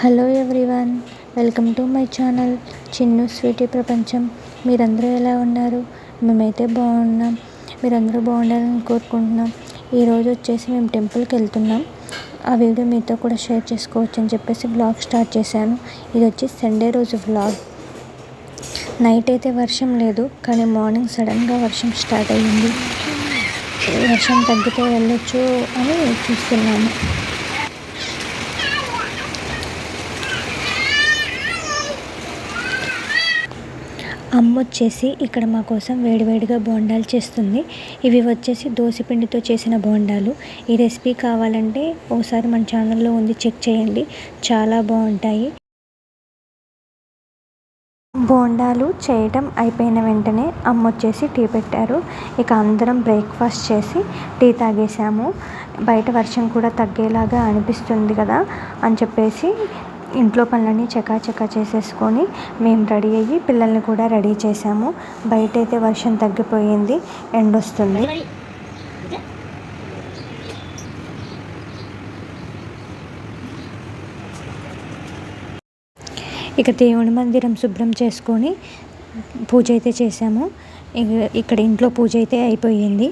Hello everyone welcome to my channel Chinnu sweety ప్రపంచం. మీరందరూ ఎలా ఉన్నారు? మేమైతే బాగున్నాం. మీరందరూ బాగుండాలని కోరుకుంటున్నాం. ఈరోజు వచ్చేసి మేము టెంపుల్కి వెళ్తున్నాం. ఆ వీడియో మీతో కూడా షేర్ చేసుకోవచ్చు అని చెప్పేసి బ్లాగ్ స్టార్ట్ చేశాను. ఇది వచ్చి సండే రోజు వ్లాగ్. నైట్ అయితే వర్షం లేదు కానీ మార్నింగ్ సడన్గా వర్షం స్టార్ట్ అయ్యింది. వర్షం తగ్గితే వెళ్ళొచ్చు అని చూస్తున్నాము. అమ్మ వచ్చేసి ఇక్కడ మా కోసం వేడివేడిగా బోండాలు చేస్తుంది. ఇవి వచ్చేసి దోశపిండితో చేసిన బోండాలు. ఈ రెసిపీ కావాలంటే ఒకసారి మన ఛానల్లో ఉంది చెక్ చేయండి. చాలా బాగుంటాయి. బోండాలు చేయటం అయిపోయిన వెంటనే అమ్మ వచ్చేసి టీ పెట్టారు. ఇక అందరం బ్రేక్ఫాస్ట్ చేసి టీ తాగేసాము బయట వర్షం కూడా తగ్గేలాగా అనిపిస్తుంది కదా అని చెప్పేసి ఇంట్లో పనులన్నీ చకాచకా చేసేసుకొని మేము రెడీ అయ్యి పిల్లల్ని కూడా రెడీ చేసాము. బయట అయితే వర్షం తగ్గిపోయింది. ఎండ వస్తుంది. ఇక దేవుని మందిరం శుభ్రం చేసుకొని పూజ అయితే చేసాము. ఇక్కడ ఇంట్లో పూజ అయితే అయిపోయింది.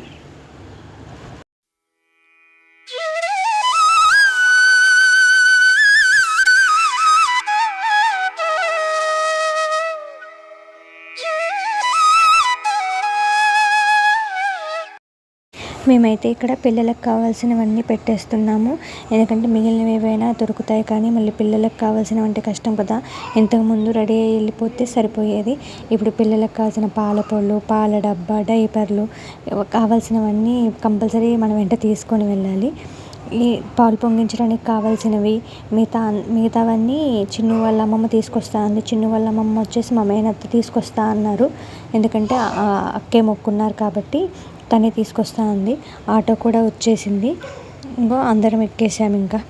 మేమైతే ఇక్కడ పిల్లలకు కావాల్సినవన్నీ పెట్టేస్తున్నాము. ఎందుకంటే మిగిలినవి ఏవైనా దొరుకుతాయి కానీ మళ్ళీ పిల్లలకు కావాల్సినవి అంటే కష్టం కదా. ఇంతకుముందు రెడీ అయ్యి వెళ్ళిపోతే సరిపోయేది. ఇప్పుడు పిల్లలకు కావాల్సిన పాల పళ్ళు పాల డబ్బా డైపర్లు కావాల్సినవన్నీ కంపల్సరీ మనం వెంట తీసుకొని వెళ్ళాలి. ఈ పాలు పొంగించడానికి కావాల్సినవి మిగతా మిగతావన్నీ చిన్ను వాళ్ళ అమ్మమ్మ తీసుకొస్తా అంది. చిన్ను వాళ్ళ అమ్మమ్మ వచ్చేసి మా మేనత్త తీసుకొస్తా అన్నారు. ఎందుకంటే అక్కే మొక్కున్నారు కాబట్టి తనే తీసుకొస్తా ఉంది. ఆటో కూడా వచ్చేసింది. ఇంకో అందరం ఎక్కేసాము ఇంకా.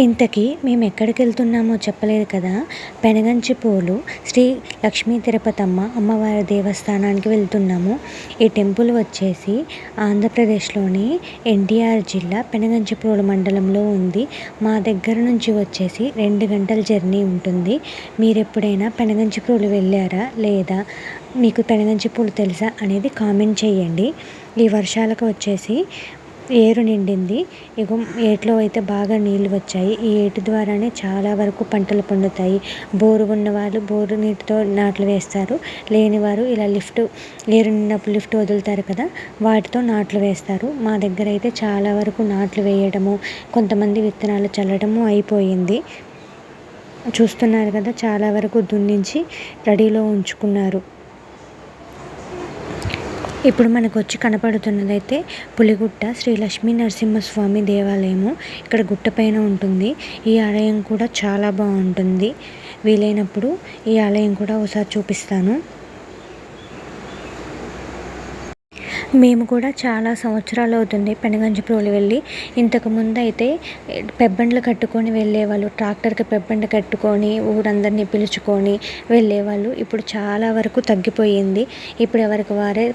ఇంతకీ మేము ఎక్కడికి వెళ్తున్నామో చెప్పలేదు కదా? పెనగంచిపోలు శ్రీ లక్ష్మీ తిరుపతమ్మ అమ్మవారి దేవస్థానానికి వెళ్తున్నాము. ఈ టెంపుల్ వచ్చేసి ఆంధ్రప్రదేశ్లోని ఎన్టీఆర్ జిల్లా పెనగంచిపోలు మండలంలో ఉంది. మా దగ్గర నుంచి వచ్చేసి రెండు గంటల జర్నీ ఉంటుంది. మీరు ఎప్పుడైనా పెనగంచిపోలు వెళ్ళారా? లేదా మీకు పెనగంచిపూలు తెలుసా అనేది కామెంట్ చేయండి. ఈ వర్షాలకు వచ్చేసి ఏరు నిండింది. ఇగో ఏట్లో అయితే బాగా నీళ్ళు వచ్చాయి. ఈ ఏటి ద్వారానే చాలా వరకు పంటలు పండుతాయి. బోరు ఉన్న వాళ్ళు బోరు నీటితో నాట్లు వేస్తారు. లేనివారు ఇలా లిఫ్ట్ ఏరు నిండినప్పుడు లిఫ్ట్ వదులుతారు కదా వాటితో నాట్లు వేస్తారు. మా దగ్గర అయితే చాలా వరకు నాట్లు వేయడము కొంతమంది విత్తనాలు చల్లడము అయిపోయింది. చూస్తున్నారు కదా చాలా వరకు దున్నించి రెడీలో ఉంచుకున్నారు. ఇప్పుడు మనకు వచ్చి కనపడుతున్నది అయితే పులిగుట్ట శ్రీ లక్ష్మీ నరసింహస్వామి దేవాలయము. ఇక్కడ గుట్ట పైన ఉంటుంది. ఈ ఆలయం కూడా చాలా బాగుంటుంది. వీలైనప్పుడు ఈ ఆలయం కూడా ఒకసారి చూపిస్తాను. మేము కూడా చాలా సంవత్సరాలు అవుతుంది పెనగంచిప్రోలు వెళ్ళి. ఇంతకుముందు అయితే పెబ్బండ్లు కట్టుకొని వెళ్ళేవాళ్ళు ట్రాక్టర్కి పెబ్బండి కట్టుకొని ఊరందరినీ పిలుచుకొని వెళ్ళేవాళ్ళు. ఇప్పుడు చాలా వరకు తగ్గిపోయింది. ఇప్పుడు ఎవరికి వారే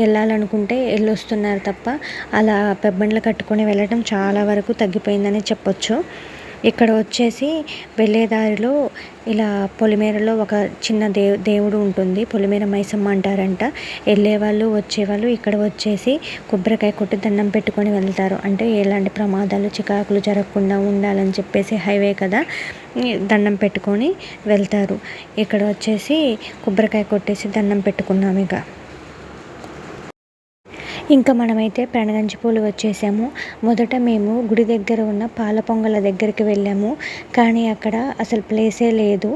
వెళ్ళాలనుకుంటే వెళ్ళొస్తున్నారు తప్ప అలా పెబ్బండ్లు కట్టుకొని వెళ్ళడం చాలా వరకు తగ్గిపోయిందని చెప్పొచ్చు. ఇక్కడ వచ్చేసి వెళ్ళే దారిలో ఇలా పొలిమేరలో ఒక చిన్న దేవు దేవుడు ఉంటుంది. పొలిమేర మైసమ్మ అంటారంట. వెళ్ళేవాళ్ళు వచ్చేవాళ్ళు ఇక్కడ వచ్చేసి కొబ్బరికాయ కొట్టి దండం పెట్టుకొని వెళ్తారు. అంటే ఎలాంటి ప్రమాదాలు చికాకులు జరగకుండా ఉండాలని చెప్పేసి హైవే కదా దండం పెట్టుకొని వెళ్తారు. ఇక్కడ వచ్చేసి కొబ్బరికాయ కొట్టేసి దండం పెట్టుకున్నాం ఇక. ఇంకా మనమైతే ప్రణగంచిపూలు వచ్చేసాము. మొదట మేము గుడి దగ్గర ఉన్న పాల పొంగల దగ్గరికి వెళ్ళాము. కానీ అక్కడ అసలు ప్లేసే లేదు.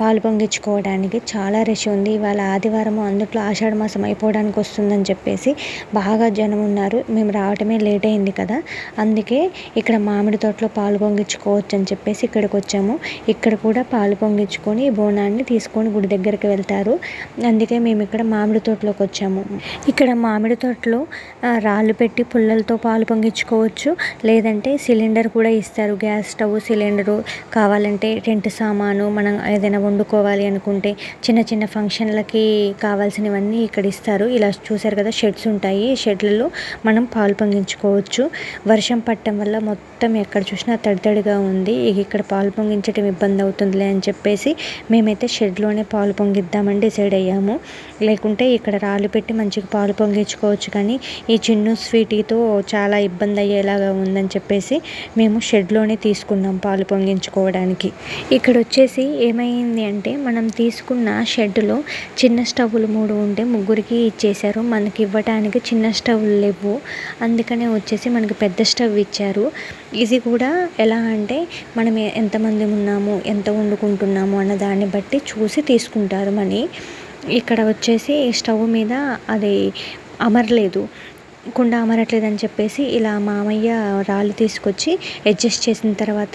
పాలు పొంగించుకోవడానికి చాలా రష్ ఉంది. ఇవాళ ఆదివారం అందుట్లో ఆషాఢ మాసం అయిపోవడానికి వస్తుందని చెప్పేసి బాగా జనం ఉన్నారు. మేము రావటమే లేట్ అయింది కదా. అందుకే ఇక్కడ మామిడి తోటలో పాలు పొంగించుకోవచ్చు అని చెప్పేసి ఇక్కడికి వచ్చాము. ఇక్కడ కూడా పాలు పొంగించుకొని బోనాన్ని తీసుకొని గుడి దగ్గరికి వెళ్తారు. అందుకే మేము ఇక్కడ మామిడి తోటలోకి వచ్చాము. ఇక్కడ మామిడి తోట అప్పట్లో రాళ్ళు పెట్టి పుల్లలతో పాలు పొంగించుకోవచ్చు. లేదంటే సిలిండర్ కూడా ఇస్తారు. గ్యాస్ స్టవ్ సిలిండరు కావాలంటే టెంట్ సామాను మనం ఏదైనా వండుకోవాలి అనుకుంటే చిన్న చిన్న ఫంక్షన్లకి కావాల్సినవన్నీ ఇక్కడ ఇస్తారు. ఇలా చూసారు కదా షెడ్స్ ఉంటాయి. షెడ్లలో మనం పాలు పొంగించుకోవచ్చు. వర్షం పట్టడం వల్ల మొత్తం ఎక్కడ చూసినా తడి తడిగా ఉంది. ఇక ఇక్కడ పాలు పొంగించడం ఇబ్బంది అవుతుందిలే అని చెప్పేసి మేమైతే షెడ్లోనే పాలు పొంగిద్దామని డిసైడ్ అయ్యాము. లేకుంటే ఇక్కడ రాళ్ళు పెట్టి మంచిగా పాలు పొంగించుకోవచ్చు కానీ ఈ చిన్ను స్వీటీతో చాలా ఇబ్బంది అయ్యేలాగా ఉందని చెప్పేసి మేము షెడ్లోనే తీసుకున్నాం పాలు పొంగించుకోవడానికి. ఇక్కడ వచ్చేసి ఏమైంది అంటే మనం తీసుకున్న షెడ్లో చిన్న స్టవ్లు మూడు ఉంటే ముగ్గురికి ఇచ్చేశారు. మనకి ఇవ్వడానికి చిన్న స్టవ్లు లేవు. అందుకనే వచ్చేసి మనకి పెద్ద స్టవ్ ఇచ్చారు. ఇది కూడా ఎలా అంటే మనం ఎంతమంది ఉన్నాము ఎంత వండుకుంటున్నాము అన్న దాన్ని బట్టి చూసి తీసుకుంటారు మనీ. ఇక్కడ వచ్చేసి స్టవ్ మీద అది అమరలేదు కుండ అమరట్లేదు అని చెప్పేసి ఇలా మామయ్య రాళ్ళు తీసుకొచ్చి అడ్జస్ట్ చేసిన తర్వాత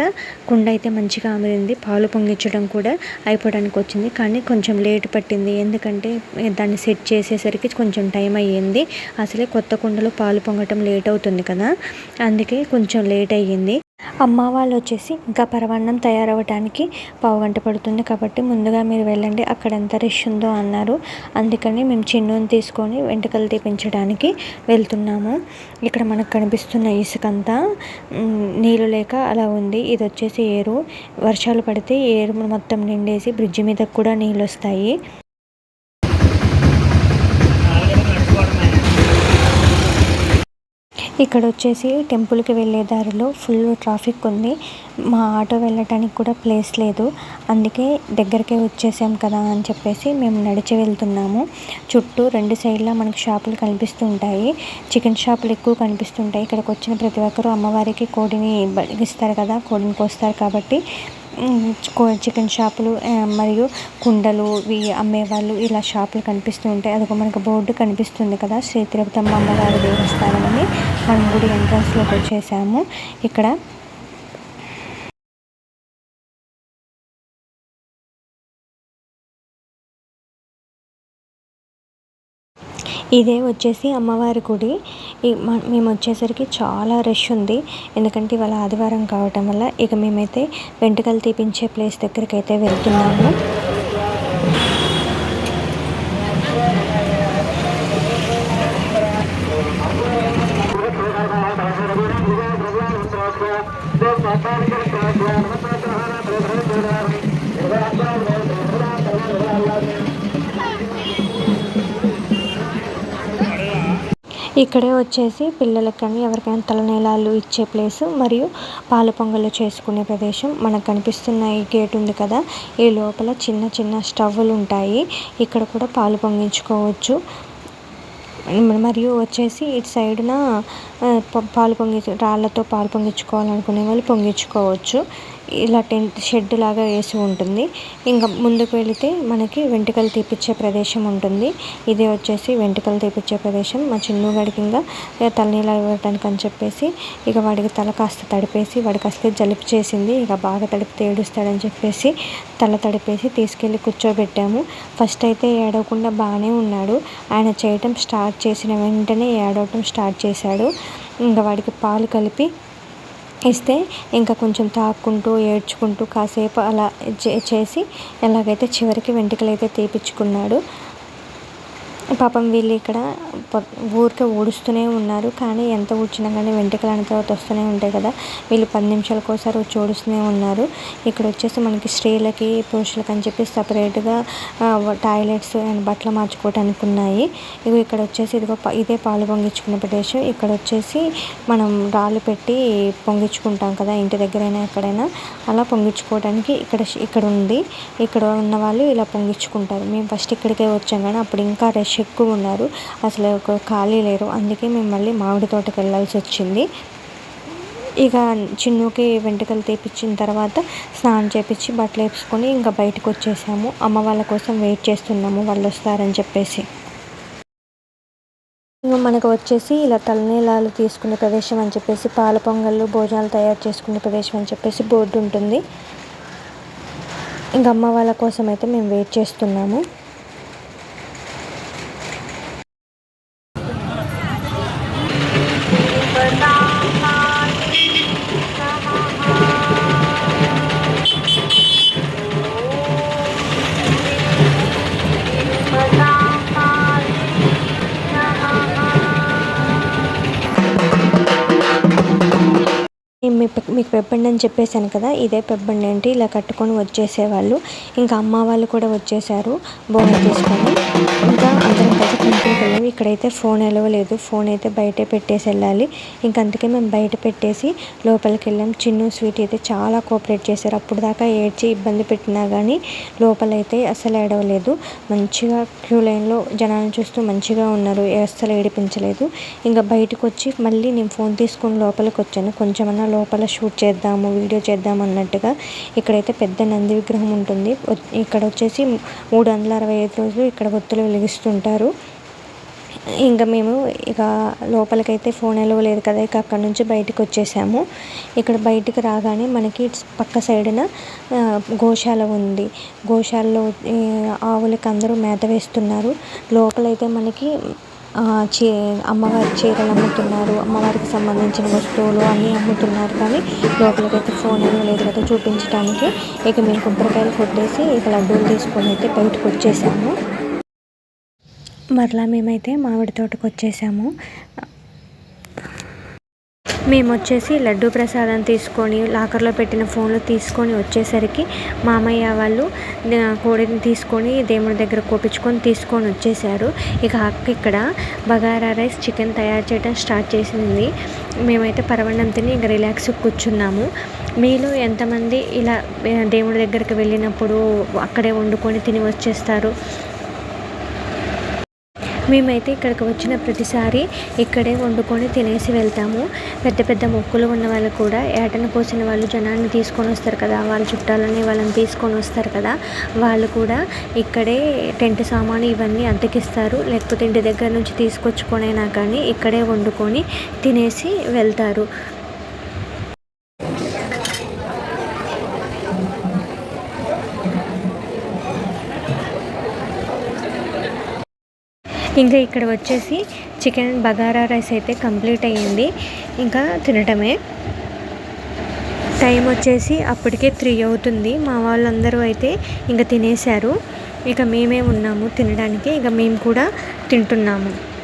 కుండ అయితే మంచిగా అమరింది. పాలు పొంగించడం కూడా అయిపోవడానికి వచ్చింది. కానీ కొంచెం లేట్ పట్టింది. ఎందుకంటే దాన్ని సెట్ చేసేసరికి కొంచెం టైం అయ్యింది. అసలే కొత్త కుండలో పాలు పొంగటం లేట్ అవుతుంది కదా. అందుకే కొంచెం లేట్ అయ్యింది. అమ్మ వాళ్ళు వచ్చేసి ఇంకా పరమాన్నం తయారవ్వడానికి పావు గంట పడుతుంది కాబట్టి ముందుగా మీరు వెళ్ళండి అక్కడ ఎంత రష్ ఉందో అన్నారు. అందుకని మేము చిన్నుని తీసుకొని వెంట్రుకలు తీపించడానికి వెళ్తున్నాము. ఇక్కడ మనకు కనిపిస్తున్న ఇసుకంతా నీళ్ళు లేక అలా ఉంది. ఇది వచ్చేసి ఏరు. వర్షాలు పడితే ఏరు మొత్తం నిండేసి బ్రిడ్జి మీద కూడా నీళ్ళు వస్తాయి ఇక్కడ వచ్చేసి టెంపుల్కి వెళ్ళే దారిలో ఫుల్ ట్రాఫిక్ ఉంది. మా ఆటో వెళ్ళటానికి కూడా ప్లేస్ లేదు. అందుకే దగ్గరికే వచ్చేసాం కదా అని చెప్పేసి మేము నడిచి వెళ్తున్నాము. చుట్టూ రెండు సైడ్ల మనకి షాపులు కనిపిస్తుంటాయి. చికెన్ షాపులు ఎక్కువ కనిపిస్తుంటాయి. ఇక్కడికి వచ్చిన ప్రతి ఒక్కరూ అమ్మవారికి కోడిని బలిగిస్తారు కదా కోడిని కోస్తారు కాబట్టి చికెన్ షాపులు మరియు కుండలు ఇవి అమ్మేవాళ్ళు ఇలా షాపులు కనిపిస్తూ ఉంటాయి. అదొక మనకు బోర్డు కనిపిస్తుంది కదా శ్రీ తిరుపతమ్మ అమ్మవారి దేవస్థానం అని. మనం గుడి ఎంట్రన్స్లోకి వచ్చేసాము. ఇక్కడ ఇదే వచ్చేసి అమ్మవారి గుడి. మేము వచ్చేసరికి చాలా రష్ ఉంది. ఎందుకంటే ఇవాళ ఆదివారం కావటం వల్ల ఇక మేమైతే వెంట్రుకలు తీపించే ప్లేస్ దగ్గరికి అయితే వెళ్తున్నాము. ఇక్కడే వచ్చేసి పిల్లలకి కానీ ఎవరికైనా తలనీలాలు ఇచ్చే ప్లేస్ మరియు పాల పొంగలు చేసుకునే ప్రదేశం మనకు కనిపిస్తున్న ఈ గేట్ ఉంది కదా. ఈ లోపల చిన్న చిన్న స్టవ్లు ఉంటాయి. ఇక్కడ కూడా పాలు పొంగించుకోవచ్చు. మరియు వచ్చేసి ఇటు సైడున పాలు పొంగి రాళ్ళతో పాలు పొంగించుకోవాలనుకునే వాళ్ళు పొంగించుకోవచ్చు. ఇలా టెంట్ షెడ్ లాగా వేసి ఉంటుంది. ఇంకా ముందుకు వెళితే మనకి వెంట్రుకలు తీపిచ్చే ప్రదేశం ఉంటుంది. ఇది వచ్చేసి వెంట్రుకలు తీపిచ్చే ప్రదేశం. మా చిన్నగాడికి ఇంకా ఇక తలనీళ్ళు ఇవ్వడానికి అని చెప్పేసి ఇక వాడికి తల కాస్త తడిపేసి వాడికి అసలే జలుబు చేసింది. ఇక బాగా తడిపితే ఏడుస్తాడని చెప్పేసి తల తడిపేసి తీసుకెళ్ళి కూర్చోబెట్టాము. ఫస్ట్ అయితే ఏడవకుండా బాగానే ఉన్నాడు. ఆయన చేయటం స్టార్ట్ చేసిన వెంటనే ఏడవటం స్టార్ట్ చేశాడు. ఇంకా వాడికి పాలు కలిపి ఇస్తే ఇంకా కొంచెం తాక్కుంటూ ఏడ్చుకుంటూ కాసేపు అలా చే- చేసి ఎలాగైతే చివరికి వెంట్రుకలు అయితే తీపిచ్చుకున్నాడు పాపం వీళ్ళు ఇక్కడ ఊరికే ఊడుస్తూనే ఉన్నారు. కానీ ఎంత ఊడ్చినా కానీ వెంట్రుకలు అన్న తర్వాత వస్తూనే ఉంటాయి కదా. వీళ్ళు పది నిమిషాలకు ఒకసారి వచ్చి ఊడుస్తూనే ఉన్నారు. ఇక్కడ వచ్చేసి మనకి స్త్రీలకి పురుషులకి అని చెప్పి సపరేట్గా టాయిలెట్స్ అండ్ బట్టలు మార్చుకోవటానికి ఉన్నాయి. ఇవి ఇక్కడ వచ్చేసి ఇదిగో ప- ఇదే పాలు పొంగించుకునే ప్రదేశం. ఇక్కడ వచ్చేసి మనం రాళ్ళు పెట్టి పొంగించుకుంటాం కదా ఇంటి దగ్గరైనా ఎక్కడైనా. అలా పొంగించుకోవడానికి ఇక్కడ ఇక్కడ ఉంది. ఇక్కడ ఉన్న వాళ్ళు ఇలా పొంగించుకుంటారు. మేము ఫస్ట్ ఇక్కడికే వచ్చాం కానీ అప్పుడు ఇంకా రష్ ఎక్కువ ఉన్నారు అసలు ఒక ఖాళీ లేరు. అందుకే మేము మళ్ళీ మామిడి తోటకి వెళ్ళాల్సి వచ్చింది. ఇక చిన్నుకి వెంట్రుకలు తీపిచ్చిన తర్వాత స్నానం చేపించి బట్టలు వేసుకొని ఇంకా బయటకు వచ్చేసాము అమ్మ వాళ్ళ కోసం వెయిట్ చేస్తున్నాము. వాళ్ళు వస్తారని చెప్పేసి. ఇంకా మనకు వచ్చేసి ఇలా తలనీలాలు తీసుకునే ప్రదేశం అని చెప్పేసి పాల పొంగళ్ళు భోజనాలు తయారు చేసుకునే ప్రదేశం అని చెప్పేసి బోర్డు ఉంటుంది ఇంకా అమ్మ వాళ్ళ కోసం అయితే మేము వెయిట్ చేస్తున్నాము. మీ మీకు పెబ్బండి అని చెప్పేశాను కదా ఇదే పెబ్బండి అంటే ఇలా కట్టుకొని వచ్చేసేవాళ్ళు. ఇంకా అమ్మ వాళ్ళు కూడా వచ్చేసారు బోన్ తీసుకొని. ఇంకా అందరం ఇక్కడైతే ఫోన్ ఎలవలేదు ఫోన్ అయితే బయటే పెట్టేసి వెళ్ళాలి. ఇంక అందుకే మేము బయట పెట్టేసి లోపలికి వెళ్ళాం. చిన్ను స్వీట్ అయితే చాలా కోఆపరేట్ చేశారు. అప్పుడు దాకా ఏడ్చి ఇబ్బంది పెట్టినా కానీ లోపలైతే అసలు ఏడవలేదు. మంచిగా క్యూ లైన్లో జనాలను చూస్తూ మంచిగా ఉన్నారు. అస్సలు ఏడిపించలేదు. ఇంకా బయటకు వచ్చి మళ్ళీ నేను ఫోన్ తీసుకొని లోపలికి వచ్చాను కొంచెమన్నా లోపల షూట్ చేద్దాము వీడియో చేద్దాం అన్నట్టుగా ఇక్కడైతే పెద్ద నంది విగ్రహం ఉంటుంది. ఇక్కడ వచ్చేసి మూడు వందల అరవై ఐదు రోజులు ఇక్కడ ఒత్తులు ఉంటారు. ఇంకా మేము ఇక లోపలికైతే ఫోన్ ఎలవ లేదు కదా ఇక అక్కడ నుంచి బయటకు వచ్చేసాము. ఇక్కడ బయటకు రాగానే మనకి పక్క సైడున గోశాల ఉంది. గోశాలలో ఆవులకి అందరూ మేత వేస్తున్నారు. లోపలైతే మనకి చీ అమ్మవారి చీరలు అమ్ముతున్నారు. అమ్మవారికి సంబంధించిన వస్తువులు అన్నీ అమ్ముతున్నారు. కానీ లోపలికైతే ఫోన్ ఏమీ లేదు కదా చూపించడానికి ఇక మేము కొబ్బరికాయలు కొట్టేసి ఇక లడ్డూలు తీసుకొని అయితే బయటకు వచ్చేసాము. మరలా మేమైతే మామిడి తోటకు వచ్చేసాము మేము వచ్చేసి లడ్డూ ప్రసాదం తీసుకొని లాకర్లో పెట్టిన ఫోన్లు తీసుకొని వచ్చేసరికి మామయ్య వాళ్ళు కోడిని తీసుకొని దేవుడి దగ్గర కోపించుకొని తీసుకొని వచ్చేసారు. ఇక అక్క ఇక్కడ. బగారా రైస్ చికెన్ తయారు చేయడం స్టార్ట్ చేసింది. మేమైతే పరవన్నం తిని ఇంకా రిలాక్స్ కూర్చున్నాము. మీలో ఎంతమంది ఇలా దేవుడి దగ్గరికి వెళ్ళినప్పుడు అక్కడే వండుకొని తిని వచ్చేస్తారు? మేమైతే ఇక్కడికి వచ్చిన ప్రతిసారి ఇక్కడే వండుకొని తినేసి వెళ్తాము. పెద్ద పెద్ద మొక్కులు ఉన్న వాళ్ళు కూడా ఏటను కోసిన వాళ్ళు జనాన్ని తీసుకొని వస్తారు కదా వాళ్ళ చుట్టాలని వాళ్ళని తీసుకొని వస్తారు కదా వాళ్ళు కూడా ఇక్కడే టెంట్ సామాను ఇవన్నీ అద్దెకిస్తారు లేకపోతే ఇంటి దగ్గర నుంచి తీసుకొచ్చుకొనైనా కానీ ఇక్కడే వండుకొని తినేసి వెళ్తారు. ఇంకా ఇక్కడ వచ్చేసి చికెన్ బగారా రైస్ అయితే కంప్లీట్ అయ్యింది. ఇంకా తినటమే. టైం వచ్చేసి అప్పటికే త్రీ అవుతుంది. మా వాళ్ళందరూ అయితే ఇంకా తినేశారు. ఇక మేమే ఉన్నాము తినడానికి. ఇక మేము కూడా తింటున్నాము.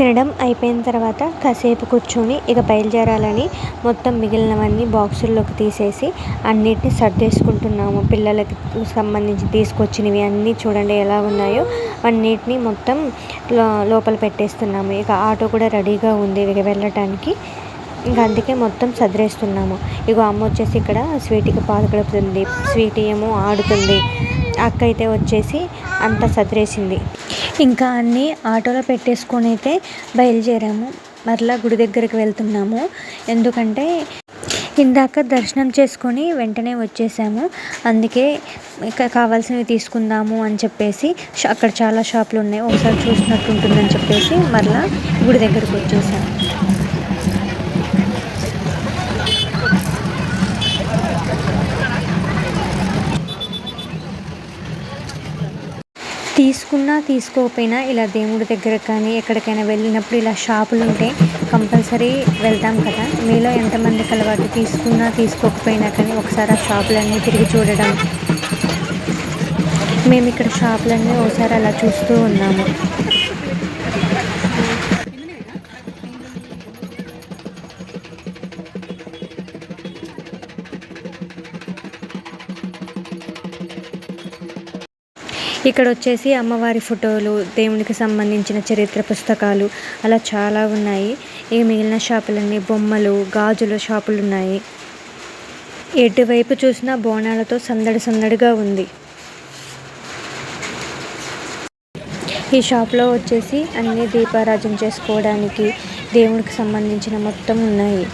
తినడం అయిపోయిన తర్వాత కాసేపు కూర్చొని ఇక బయలుదేరాలని మొత్తం మిగిలినవన్నీ బాక్సుల్లోకి తీసేసి అన్నిటిని సర్దేసుకుంటున్నాము పిల్లలకి సంబంధించి తీసుకొచ్చినవి అన్నీ చూడండి ఎలా ఉన్నాయో. అన్నిటిని మొత్తం లోపల పెట్టేస్తున్నాము. ఇక ఆటో కూడా రెడీగా ఉంది ఇక వెళ్ళటానికి. ఇంకా అందుకే మొత్తం సదిరేస్తున్నాము. ఇగో అమ్మ వచ్చేసి ఇక్కడ స్వీట్కి పాలు కలుపుతుంది స్వీట్ ఏమో ఆడుతుంది. అక్క అయితే వచ్చేసి అంతా సదిరేసింది. ఇంకా అన్నీ ఆటోలో పెట్టేసుకొని అయితే బయలుదేరాము. మరలా గుడి దగ్గరికి వెళ్తున్నాము. ఎందుకంటే ఇందాక దర్శనం చేసుకొని వెంటనే వచ్చేసాము. అందుకే కావాల్సినవి తీసుకుందాము అని చెప్పేసి అక్కడ చాలా షాపులు ఉన్నాయి. ఒకసారి చూసినట్టు ఉంటుందని చెప్పేసి మరలా గుడి దగ్గరికి వచ్చేసాము. తీసుకున్నా తీసుకోకపోయినా ఇలా దేవుడి దగ్గర కానీ ఎక్కడికైనా వెళ్ళినప్పుడు ఇలా షాపులు ఉంటే కంపల్సరీ వెళ్తాం కదా. మీలో ఎంతమందికి అలవాటు? తీసుకున్నా తీసుకోకపోయినా కానీ ఒకసారి ఆ షాపులన్నీ తిరిగి చూడడం. మేము ఇక్కడ షాపులన్నీ ఒకసారి అలా చూస్తూ ఉన్నాము. ఇక్కడ వచ్చేసి అమ్మవారి ఫోటోలు దేవునికి సంబంధించిన చరిత్ర పుస్తకాలు అలా చాలా ఉన్నాయి. ఇక మిగిలిన షాపులన్నీ బొమ్మలు గాజుల షాపులు ఉన్నాయి. ఎటువైపు చూసినా బోనాలతో సందడి సందడిగా ఉంది. ఈ షాప్లో వచ్చేసి అన్ని దీపారాజన చేసుకోవడానికి దేవునికి సంబంధించిన మొత్తం ఉన్నాయి.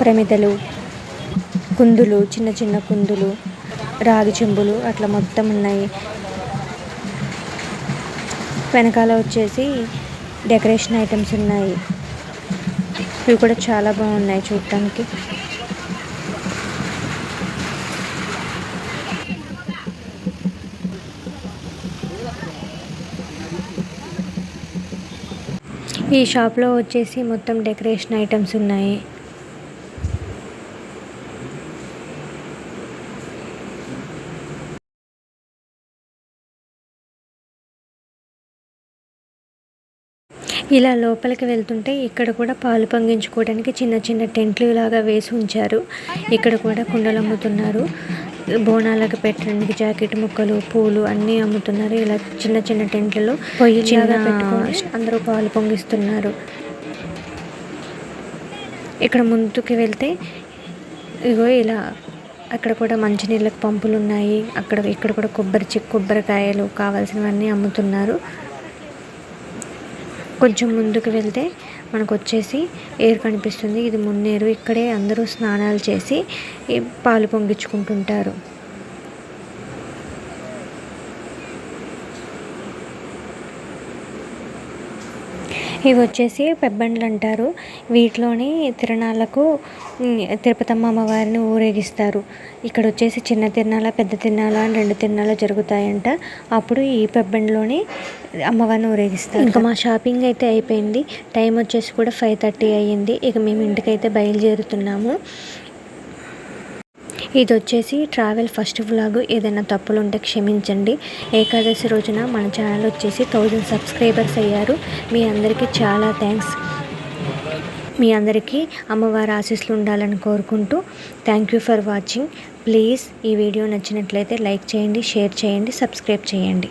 ప్రమిదలు కుందులు చిన్న చిన్న కుందులు రాగి చెంబులు అట్లా మొత్తం ఉన్నాయి. వెనకాల వచ్చేసి డెకరేషన్ ఐటమ్స్ ఉన్నాయి. ఇవి కూడా చాలా బాగున్నాయి చూడటానికి ఈ షాప్లో వచ్చేసి మొత్తం డెకరేషన్ ఐటమ్స్ ఉన్నాయి. ఇలా లోపలికి వెళ్తుంటే ఇక్కడ కూడా పాలు పొంగించుకోవడానికి చిన్న చిన్న టెంట్లు లాగా వేసి ఉంచారు. ఇక్కడ కూడా కుండలు అమ్ముతున్నారు. బోనాలకు పెట్టడానికి జాకెట్ ముక్కలు పూలు అన్నీ అమ్ముతున్నారు. ఇలా చిన్న చిన్న టెంట్లలో పొయ్యి చిన్న పెట్టుకొని అందరూ పాలు పొంగిస్తున్నారు. ఇక్కడ ముందుకు వెళ్తే ఇగో ఇలా అక్కడ కూడా మంచినీళ్ళకి పంపులు ఉన్నాయి. అక్కడ ఇక్కడ కూడా కొబ్బరి చెక్ కొబ్బరికాయలు కావాల్సినవన్నీ అమ్ముతున్నారు. కొంచెం ముందుకు వెళ్తే మనకు వచ్చేసి ఏరు కనిపిస్తుంది. ఇది మున్నేరు. ఇక్కడే అందరూ స్నానాలు చేసి పాలు పొంగించుకుంటుంటారు. ఇవి వచ్చేసి పెబ్బండ్లు అంటారు. వీటిలోని తిరణాలకు తిరుపతమ్మ అమ్మవారిని ఊరేగిస్తారు. ఇక్కడ వచ్చేసి చిన్న తిరణాల పెద్ద తిరణాల అని రెండు తిరణాలు జరుగుతాయంట. అప్పుడు ఈ పెబ్బండ్లోని అమ్మవారిని ఊరేగిస్తారు. ఇంకా మా షాపింగ్ అయితే అయిపోయింది. టైం వచ్చేసి కూడా ఫైవ్ థర్టీ అయ్యింది. ఇక మేము ఇంటికైతే బయలుదేరుతున్నాము. ఇది వచ్చేసి ట్రావెల్ ఫస్ట్ వ్లాగ్ ఏదైనా తప్పులు ఉంటే క్షమించండి. ఏకాదశి రోజున మన ఛానల్ వచ్చేసి థౌజండ్ సబ్స్క్రైబర్స్ అయ్యారు. మీ అందరికీ చాలా థ్యాంక్స్. మీ అందరికీ అమ్మవారి ఆశీస్సులు ఉండాలని కోరుకుంటూ thank you for watching. Please ఈ వీడియో నచ్చినట్లయితే లైక్ చేయండి షేర్ చేయండి సబ్స్క్రైబ్ చేయండి.